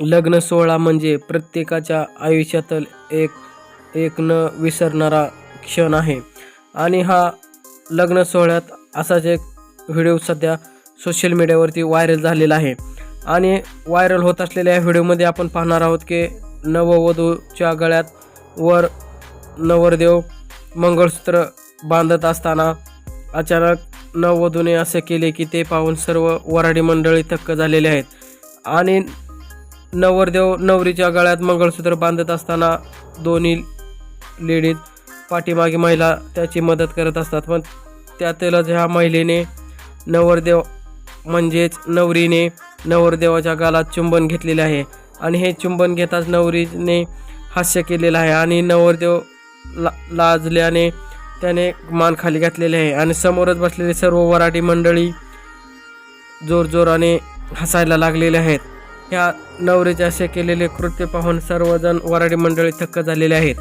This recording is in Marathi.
लग्न सोहळा म्हणजे प्रत्येकाच्या आयुष्यातील एक एक न विसरणारा क्षण आहे. आणि हा लग्न सोहळ्यात असाच एक व्हिडिओ सध्या सोशल मीडियावरती व्हायरल झालेला आहे. आणि व्हायरल होत असलेल्या या व्हिडिओमध्ये आपण पाहणार आहोत की नववधूच्या गळ्यात वर नवरदेव मंगळसूत्र बांधत असताना अचानक नववधूने असे केले की ते पाहून सर्व वराडी मंडळी थक्क झालेले आहेत. आणि नवरदेव नवरीच्या गळ्यात मंगळसूत्र बांधत असताना दोन्ही लेडीज पाठीमागे महिला त्याची मदत करत असतात. पण त्यातीलच ह्या महिलेने नवरदेव म्हणजेच नवरीने नवरदेवाच्या गालात चुंबन घेतलेले आहे. आणि हे चुंबन घेताच नवरीने हास्य केलेलं आहे आणि नवरदेव ला लाजल्याने त्याने मान खाली घातलेले आहे. आणि समोरच बसलेले सर्व वराठी मंडळी जोरजोराने हसायला लागलेले आहेत. ह्या नवरीचे असे केलेले कृत्य पाहून सर्वजण वराडी मंडळी थक्क झालेले आहेत.